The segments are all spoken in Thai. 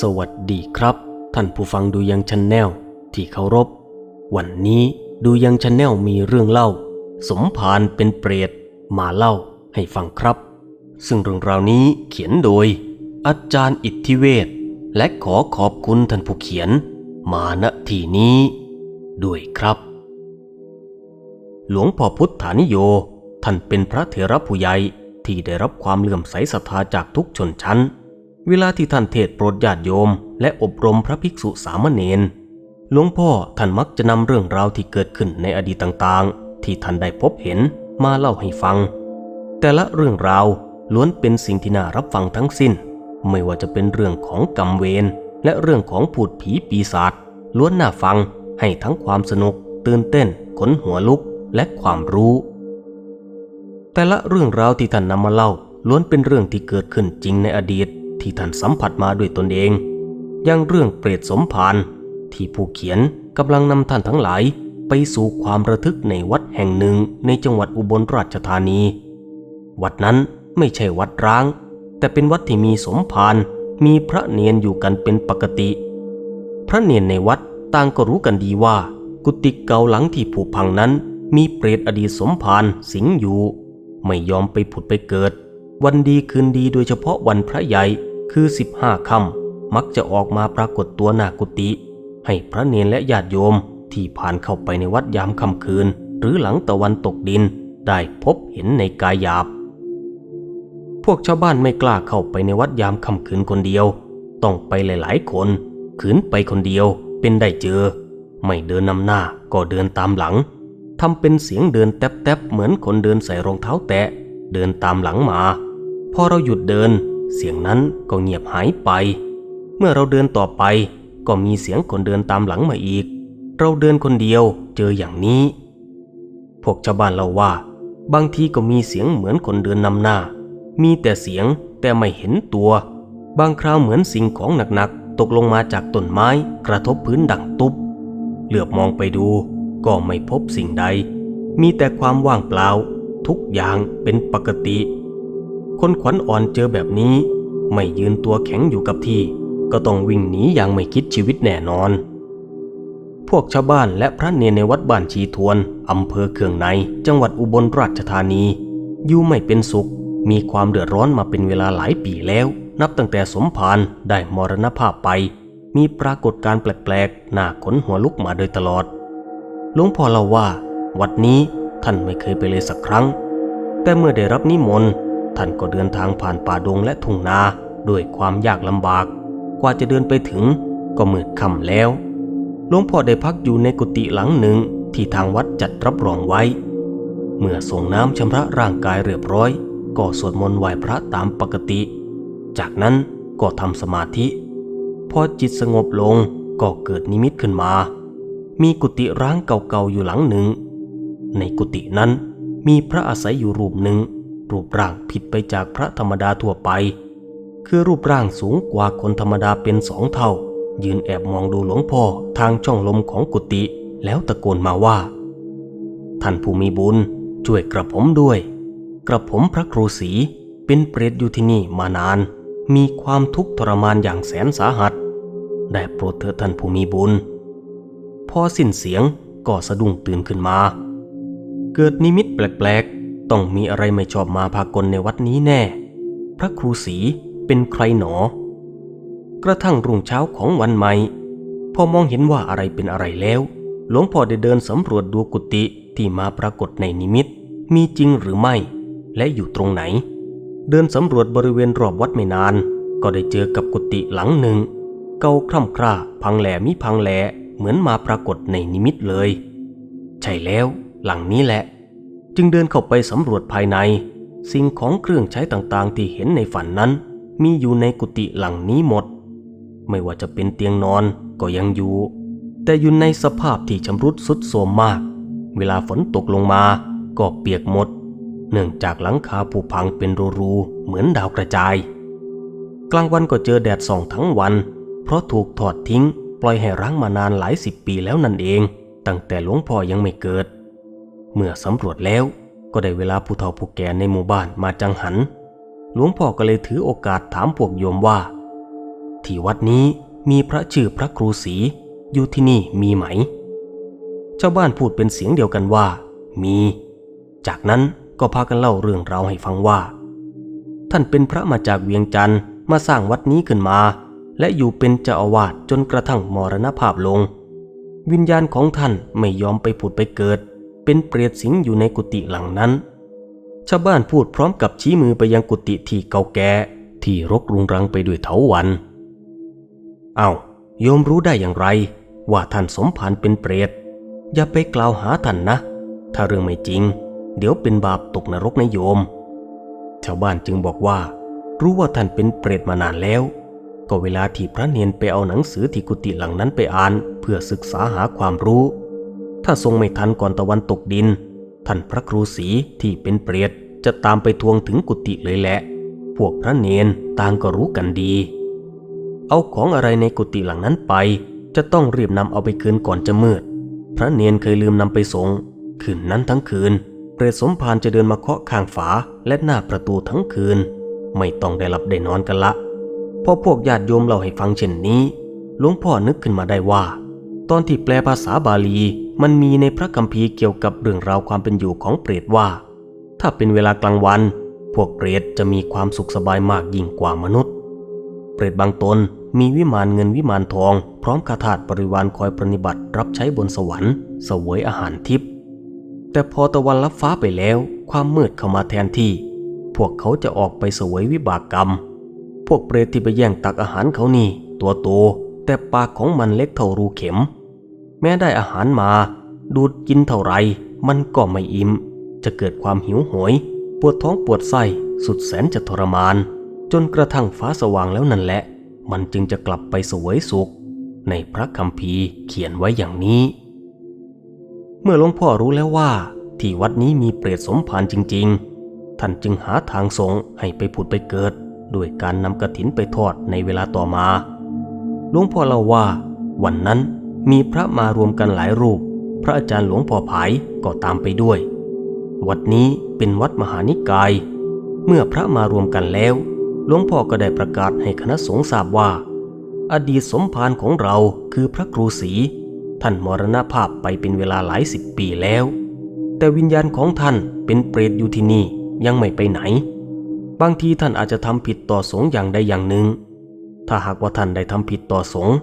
สวัสดีครับ ท่านผู้ฟังดูยังชันแนลที่เคารพ วันนี้ดูยังชันแนลมีเรื่องเล่า สมภารเป็นเปรตมาเล่าให้ฟังครับ ซึ่งเรื่องราวนี้เขียนโดย อาจารย์อิทธิเวศและขอขอบคุณท่านผู้เขียน มาณที่นี้ ด้วยครับ หลวงพ่อพุทธานิโย ท่านเป็นพระเถระผู้ใหญ่ที่ได้รับความเลื่อมใสศรัทธาจากทุกชนชั้น เวลาที่ท่านเทศโปรดญาติโยม และอบรมพระภิกษุสามเณรหลวงพ่อท่านมักจะนำเรื่องราวที่เกิดขึ้นในอดีตต่างๆ ที่ท่านได้พบเห็นมาเล่าให้ฟัง แต่ละเรื่องราวล้วนเป็นสิ่งที่น่ารับฟังทั้งสิ้น ไม่ว่าจะเป็นเรื่องของกรรมเวรและเรื่องของผูดผีปีศาจล้วนน่าฟังให้ทั้งความสนุก ตื่นเต้น ขนหัวลุกและความรู้ แต่ละเรื่องราวที่ท่านนำมาเล่าล้วนเป็นเรื่องที่เกิดขึ้นจริงในอดีต ที่ท่านสัมผัสมาด้วยตนเองย่างเรื่องเปรตสมภารที่ผู้เขียนกำลังนำท่านทั้งหลายไปสู่ความระทึกในวัดแห่งหนึ่งในจังหวัดอุบลราชธานี วัดนั้นไม่ใช่วัดร้าง แต่เป็นวัดที่มีสมภารมีพระเนียนอยู่กันเป็นปกติ พระเนียนในวัดต่างก็รู้กันดีว่า กุฏิเก่าหลังที่ผุพังนั้น มีเปรตอดีตสมภารสิงอยู่ ไม่ยอมไปผุดไปเกิด วันดีคืนดีโดยเฉพาะวันพระใหญ่ คือสิบห้าค่ำมักจะออกมาปรากฏตัวหน้ากุฏิให้พระเนนและญาติโยมที่ผ่านเข้าไปในวัดยามค่ำคืน หรือหลังตะวันตกดินได้พบเห็นในกายหยาบ พวกชาวบ้านไม่กล้าเข้าไปในวัดยามค่ำคืนคนเดียว ต้องไปหลายๆ คนขืนไปคนเดียวเป็นได้เจอ ไม่เดินนำหน้าก็เดินตามหลังทำเป็นเสียงเดินแทบๆเหมือนคนเดินใส่รองเท้าแตะ เดินตามหลังมา พอเราหยุดเดิน เสียงนั้นก็เงียบหายไป เมื่อเราเดินต่อไปก็มีเสียงคนเดินตามหลังมาอีก เราเดินคนเดียวเจออย่างนี้ พวกชาวบ้านเล่าว่า บางทีก็มีเสียงเหมือนคนเดินนำหน้า มีแต่เสียงแต่ไม่เห็นตัว บางคราวเหมือนสิ่งของหนักๆ ตกลงมาจากต้นไม้กระทบพื้นดังตุบเหลือบมองไปดูก็ไม่พบสิ่งใด มีแต่ความว่างเปล่า ทุกอย่างเป็นปกติ คนขวัญอ่อนเจอแบบนี้ ไม่ยืนตัวแข็งอยู่กับที่ ก็ต้องวิ่งหนีอย่างไม่คิดชีวิตแน่นอน พวกชาวบ้านและพระเนรในวัดบ้านชีทวนอำเภอเคืองใน จังหวัดอุบลราชธานีอยู่ไม่เป็นสุข มีความเดือดร้อนมาเป็นเวลาหลายปีแล้ว นับตั้งแต่สมภารได้มรณภาพไป มีปรากฏการ์แปลกๆน่าขนหัวลุกมาโดยตลอดหลวงพ่อเล่าว่า วัดนี้ท่านไม่เคยไปเลยสักครั้ง แต่เมื่อได้รับนิมนต์ ท่านก็เดินทางผ่านป่าดงและทุ่งนาด้วยความยากลำบาก กว่าจะเดินไปถึงก็มืดค่ำแล้ว หลวงพ่อได้พักอยู่ในกุฏิหลังหนึ่งที่ทางวัดจัดรับรองไว้ เมื่อส่งน้ำชำระร่างกายเรียบร้อย ก็สวดมนต์ไหว้พระตามปกติ จากนั้นก็ทำสมาธิ พอจิตสงบลงก็เกิดนิมิตขึ้นมา มีกุฏิร้างเก่าๆอยู่หลังหนึ่ง ในกุฏินั้นมีพระอาศัยอยู่รูปหนึ่ง รูปร่างผิดไปจากพระธรรมดาทั่วไป คือรูปร่างสูงกว่าคนธรรมดาเป็นสองเท่า ยืนแอบมองดูหลวงพ่อทางช่องลมของกุฏิแล้วตะโกนมาว่า ท่านผู้มีบุญ ช่วยกระผมด้วย กระผมพระครูศรีเป็นเปรตอยู่ที่นี่มานาน มีความทุกข์ทรมานอย่างแสนสาหัส ได้โปรดเถิดท่านผู้มีบุญ พอสิ้นเสียงก็สะดุ้งตื่นขึ้นมา เกิดนิมิตแปลกๆ ต้องมีอะไรไม่ชอบมาพากลในวัดนี้แน่ พระครูศรีเป็นใครหนอ กระทั่งรุ่งเช้าของวันใหม่ พอมองเห็นว่าอะไรเป็นอะไรแล้ว หลวงพ่อได้เดินสำรวจดูกุฏิที่มาปรากฏในนิมิต มีจริงหรือไม่ และอยู่ตรงไหน เดินสำรวจบริเวณรอบวัดไม่นาน ก็ได้เจอกับกุฏิหลังหนึ่ง เก่าคร่ำคร่า พังแหลมิพังแหลเหมือนมาปรากฏในนิมิตเลย ใช่แล้ว หลังนี้แหละ จึงเดินเข้าไปสำรวจภายใน สิ่งของเครื่องใช้ต่างๆ ที่เห็นในฝันนั้น มีอยู่ในกุฏิหลังนี้หมด ไม่ว่าจะเป็นเตียงนอนก็ยังอยู่ แต่อยู่ในสภาพที่ชำรุดสุดโทรมมาก เวลาฝนตกลงมาก็เปียกหมด เนื่องจากหลังคาผุพังเป็นรูๆเหมือนดาวกระจาย กลางวันก็เจอแดดส่องทั้งวัน เพราะถูกถอดทิ้ง ปล่อยให้ร้างมานานหลายสิบปีแล้วนั่นเอง ตั้งแต่หลวงพ่อยังไม่เกิด เมื่อสำรวจแล้วก็ได้เวลาผู้เฒ่าผู้แก่ในหมู่บ้านมาจังหัน หลวงพ่อก็เลยถือโอกาสถามพวกโยมว่า ที่วัดนี้มีพระชื่อพระครูศรีอยู่ที่นี่มีไหม ชาวบ้านพูดเป็นเสียงเดียวกันว่า มี จากนั้นก็พากันเล่าเรื่องราวให้ฟังว่า ท่านเป็นพระมาจากเวียงจันทร์มาสร้างวัดนี้ขึ้นมา และอยู่เป็นเจ้าอาวาสจนกระทั่งมรณภาพลง วิญญาณของท่านไม่ยอมไปผุดไปเกิด เป็นเปรตสิงอยู่ในกุฏิหลังนั้น ชาวบ้านพูดพร้อมกับชี้มือไปยังกุฏิที่เก่าแก่ที่รกรุงรังไปด้วยเถาวันเอา้าโยมรู้ได้อย่างไร ว่าท่านสมภารเป็นเปรต อย่าไปกล่าวหาท่านนะ ถ้าเรื่องไม่จริง เดี๋ยวเป็นบาปตกนรกนะโยม ชาวบ้านจึงบอกว่า รู้ว่าท่านเป็นเปรตมานานแล้ว ก็เวลาที่พระเนียนไปเอาหนังสือที่กุฏิหลังนั้นไปอ่าน เพื่อศึกษาหาความรู้ ถ้าทรงไม่ทันก่อนตะวันตกดิน ท่านพระครูศรีที่เป็นเปรตจะตามไปทวงถึงกุฏิเลยแหละ พวกพระเนนต่างก็รู้กันดี เอาของอะไรในกุฏิหลังนั้นไป จะต้องรีบนำเอาไปคืนก่อนจะมืด พระเนนเคยลืมนำไปสงคืนนั้นทั้งคืน เปรตสมภารจะเดินมาเคาะข้างฝาและหน้าประตูทั้งคืน ไม่ต้องได้หลับได้นอนกันละพอพวกญาติโยมเล่าให้ฟังเช่นนี้หลวงพ่อนึกขึ้นมาได้ว่า ตอนที่แปลภาษาบาลี มันมีในพระคัมภีร์เกี่ยวกับเรื่องราวความเป็นอยู่ของเปรตว่า ถ้าเป็นเวลากลางวัน พวกเปรตจะมีความสุขสบายมากยิ่งกว่ามนุษย์ เปรตบางตนมีวิมานเงินวิมานทอง พร้อมคาถาบริวารคอยปรนิบัติรับใช้บนสวรรค์เสวยอาหารทิพย์แต่พอตะวันลับฟ้าไปแล้ว ความมืดเข้ามาแทนที่ พวกเขาจะออกไปเสวยวิบากกรรม พวกเปรตที่ไปแย่งตักอาหารเขานี่ ตัวโตแต่ปากของมันเล็กเท่ารูเข็ม แม้ได้อาหารมา ดูดกินเท่าไรมันก็ไม่อิ่ม จะเกิดความหิวโหย ปวดท้องปวดไส้สุดแสนจะทรมาน จนกระทั่งฟ้าสว่างแล้วนั่นแหละ มันจึงจะกลับไปสวยสุข ในพระคัมภีร์เขียนไว้อย่างนี้ เมื่อหลวงพ่อรู้แล้วว่า ที่วัดนี้มีเปรตสมภารจริง ๆ ท่านจึงหาทางส่งให้ไปผุดไปเกิดด้วยการนำกระถินไปทอดในเวลาต่อมา หลวงพ่อเล่าว่า วันนั้น มีพระมารวมกันหลายรูป พระอาจารย์หลวงพ่อผายก็ตามไปด้วย วัดนี้เป็นวัดมหานิกาย เมื่อพระมารวมกันแล้ว หลวงพ่อก็ได้ประกาศให้คณะสงฆ์ทราบว่า อดีตสมภารของเราคือพระครูศรีท่านมรณภาพไปเป็นเวลาหลายสิบปีแล้ว แต่วิญญาณของท่านเป็นเปรตอยู่ที่นี่ยังไม่ไปไหน บางทีท่านอาจจะทำผิดต่อสงฆ์อย่างใดอย่างหนึ่ง ถ้าหากว่าท่านได้ทำผิดต่อสงฆ์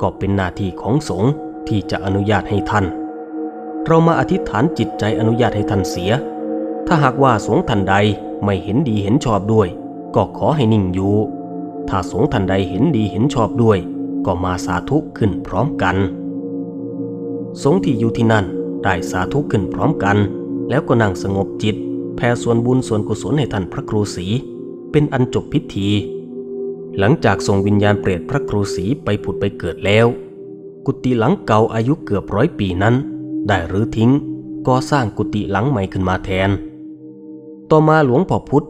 ก็เป็นหน้าที่ของสงฆ์ที่จะอนุญาตให้ท่าน เรามาอธิษฐานจิตใจอนุญาตให้ท่านเสีย ถ้าหากว่าสงฆ์ท่านใดไม่เห็นดีเห็นชอบด้วย ก็ขอให้นิ่งอยู่ ถ้าสงฆ์ท่านใดเห็นดีเห็นชอบด้วย ก็มาสาธุขึ้นพร้อมกัน สงฆ์ที่อยู่ที่นั่นได้สาธุขึ้นพร้อมกัน แล้วก็นั่งสงบจิตแผ่ส่วนบุญส่วนกุศลให้ท่านพระครูศรีเป็นอันจบพิธี หลังจากส่งวิญญาณเปรตพระครูศรีไปผุดไปเกิดแล้ว กุฏิหลังเก่าอายุเกือบร้อยปีนั้น ได้รื้อทิ้งก่อสร้างกุฏิหลังใหม่ขึ้นมาแทน ต่อมาหลวงพ่อพุธ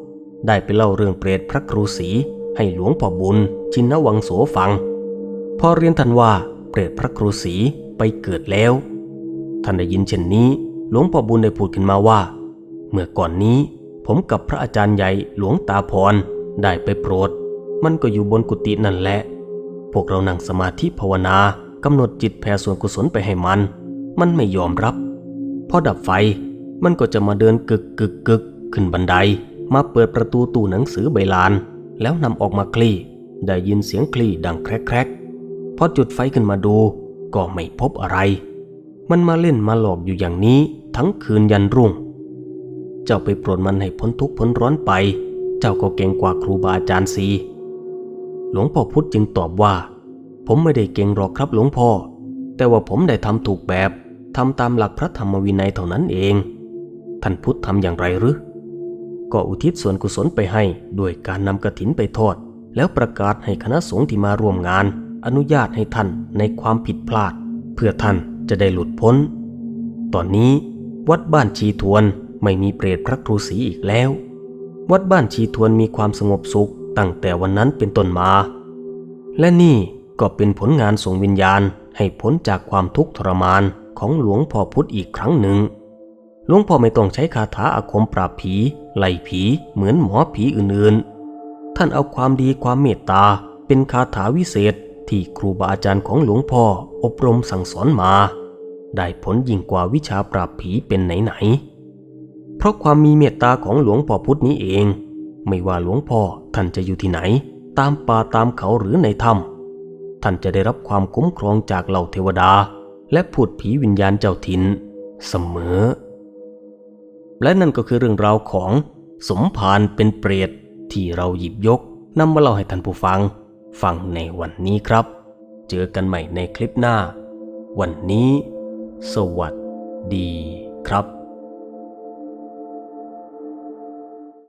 ได้ไปเล่าเรื่องเปรตพระครูศรีให้หลวงพ่อบุญ ชินวังโสฟัง พอเรียนท่านว่าเปรตพระครูศรีไปเกิดแล้ว ท่านได้ยินเช่นนี้ หลวงพ่อบุญได้พูดขึ้นมาว่า เมื่อก่อนนี้ผมกับพระอาจารย์ใหญ่หลวงตาพรได้ไปโปรด มันก็อยู่บนกุฏินั่นแหละ พวกเรานั่งสมาธิภาวนากำหนดจิตแผ่ส่วนกุศลไปให้มัน มันไม่ยอมรับ พอดับไฟมันก็จะมาเดินกึกกึกกึกขึ้นบันได มาเปิดประตูตู้หนังสือใบลาน แล้วนำออกมาคลี่ ได้ยินเสียงคลี่ดังแครกแครกพอจุดไฟขึ้นมาดู ก็ไม่พบอะไร มันมาเล่นมาหลอกอยู่อย่างนี้ทั้งคืนยันรุ่ง เจ้าไปโปรดมันให้พ้นทุกข์พ้นร้อนไป เจ้าก็เก่งกว่าครูบาอาจารย์สี หลวงพ่อพุธจึงตอบว่า ผมไม่ได้เก่งหรอกครับหลวงพ่อ แต่ว่าผมได้ทำถูกแบบทำตามหลักพระธรรมวินัยเท่านั้นเอง ท่านพุทธทำอย่างไรหรือก็อุทิศส่วนกุศลไปให้ด้วยการนำกระถินไปทอด แล้วประกาศให้คณะสงฆ์ที่มาร่วมงาน อนุญาตให้ท่านในความผิดพลาด เพื่อท่านจะได้หลุดพ้น ตอนนี้ วัดบ้านชีทวนไม่มีเปรตพระครูศรีอีกแล้ว วัดบ้านชีทวนมีความสงบสุข ตั้งแต่วันนั้นเป็นต้นมา และนี่ก็เป็นผลงานส่งวิญญาณให้พ้นจากความทุกข์ทรมานของหลวงพ่อพุธอีกครั้งหนึ่ง หลวงพ่อไม่ต้องใช้คาถาอาคมปราบผี ไล่ผีเหมือนหมอผีอื่นๆ ท่านเอาความดีความเมตตาเป็นคาถาวิเศษที่ครูบาอาจารย์ของหลวงพ่ออบรมสั่งสอนมา ได้ผลยิ่งกว่าวิชาปราบผีเป็นไหนๆ เพราะความมีเมตตาของหลวงพ่อพุธนี้เอง ไม่ว่าหลวงพ่อท่านจะอยู่ที่ไหน ตามป่าตามเขาหรือในถ้ำท่านจะได้รับความคุ้มครองจากเหล่าเทวดา และพูดผีวิญญาณเจ้าถิ่นเสมอ และนั่นก็คือเรื่องราวของสมภารเป็นเปรตที่เราหยิบยกนำมาเล่าให้ท่านผู้ฟัง ฟังในวันนี้ครับ เจอกันใหม่ในคลิปหน้า วันนี้ สวัสดีครับ